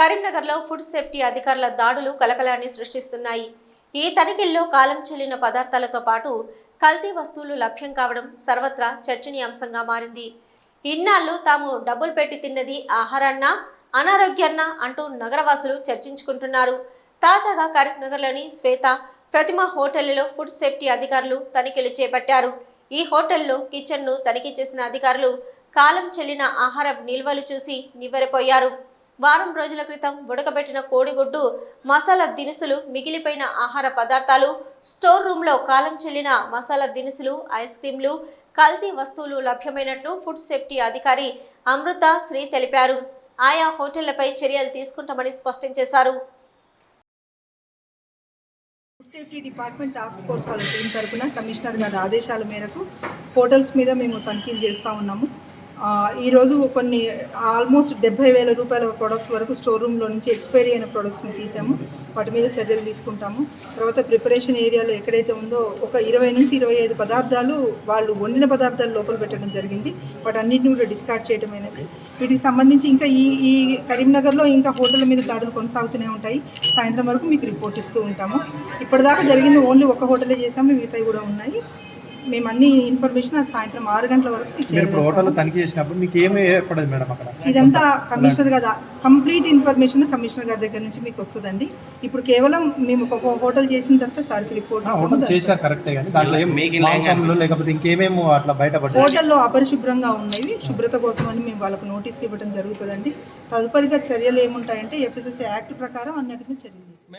కరీంనగర్లో food safety అధికారుల దాడులు కలకలాన్ని సృష్టిస్తున్నాయి. ఈ తనిఖీల్లో కాలం చెల్లిన పదార్థాలతో పాటు కల్తీ వస్తువులు లభ్యం కావడం సర్వత్రా చర్చనీయాంశంగా మారింది. ఇన్నాళ్ళు తాము డబ్బులు పెట్టి తిన్నది ఆహారాన్నా అనారోగ్యాన్నా అంటూ నగరవాసులు చర్చించుకుంటున్నారు. తాజాగా కరీంనగర్లోని శ్వేత ప్రతిమ హోటళ్ళలో ఫుడ్ సేఫ్టీ అధికారులు తనిఖీలు చేపట్టారు. ఈ హోటల్లో కిచెన్ను తనిఖీ చేసిన అధికారులు కాలం చెల్లిన ఆహార నిల్వలు చూసి నివ్వెరపోయారు. వారం రోజుల క్రితం ఉడకబెట్టిన కోడిగుడ్డు మసాలా దినుసులు మిగిలిపోయిన ఆహార పదార్థాలు స్టోర్ రూమ్లో కాలం చెల్లిన మసాలా దినుసులు ఐస్ క్రీంలు కల్తీ వస్తువులు లభ్యమైనట్లు ఫుడ్ సేఫ్టీ అధికారి అమృత శ్రీ తెలిపారు. ఆయా హోటళ్ళపై చర్యలు తీసుకుంటామని స్పష్టం చేశారు. Food safety department task force వాళ్ళ టీం తరఫున కమిషనర్ గారి ఆదేశాల మేరకు హోటల్స్ మీద మేము తనిఖీలు చేస్తూ ఉన్నాము. ఈరోజు కొన్ని ఆల్మోస్ట్ డెబ్బై వేల రూపాయల ప్రొడక్ట్స్ వరకు స్టోర్ రూమ్లో నుంచి ఎక్స్పైరీ అయిన ప్రొడక్ట్స్ని తీసాము. వాటి మీద చర్యలు తీసుకుంటాము. తర్వాత ప్రిపరేషన్ ఏరియాలో ఎక్కడైతే ఉందో ఒక ఇరవై నుంచి ఇరవై ఐదు పదార్థాలు వాళ్ళు వండిన పదార్థాలు లోపల పెట్టడం జరిగింది. వాటన్నిటిని కూడా డిస్కార్డ్ చేయడం అనేది వీటికి సంబంధించి ఇంకా ఈ ఈ కరీంనగర్లో ఇంకా హోటల్ మీద దాడులు కొనసాగుతూనే ఉంటాయి. సాయంత్రం వరకు మీకు రిపోర్ట్ ఇస్తూ ఉంటాము. ఇప్పటిదాకా జరిగింది ఓన్లీ ఒక హోటలే చేసాము మిగతావి కూడా ఉన్నాయి. మేము అన్ని ఇన్ఫర్మేషన్ సాయంత్రం ఆరు గంటల వరకు తనిఖీ చేసినప్పుడు మీకు ఏమి ఏర్పడదు మేడం అక్కడ? ఇదంతా కమిషనర్ గారు కంప్లీట్ ఇన్ఫర్మేషన్ కమిషనర్ గారి దగ్గర నుంచి మీకు వస్తుందండి. ఇప్పుడు కేవలం మేము ఒక హోటల్ చేసిన తర్వాత సార్కి రిపోర్ట్ హోటల్ చేశారు కరెక్టే కానీ దాంట్లో లేకపోతే ఇంకేమేమో అట్లా బయటపడ్డాయి. హోటల్లో అపరిశుభ్రంగా ఉన్నవి శుభ్రత కోసం అని మేము వాళ్ళకు నోటీసులు ఇవ్వడం జరుగుతుందండి. తదుపరిగా చర్యలు ఏముంటాయంటే ఎఫ్ఎస్ఎస్ఏ యాక్ట్ ప్రకారం అన్నిటిని చర్యలు తీసుకుంటాం.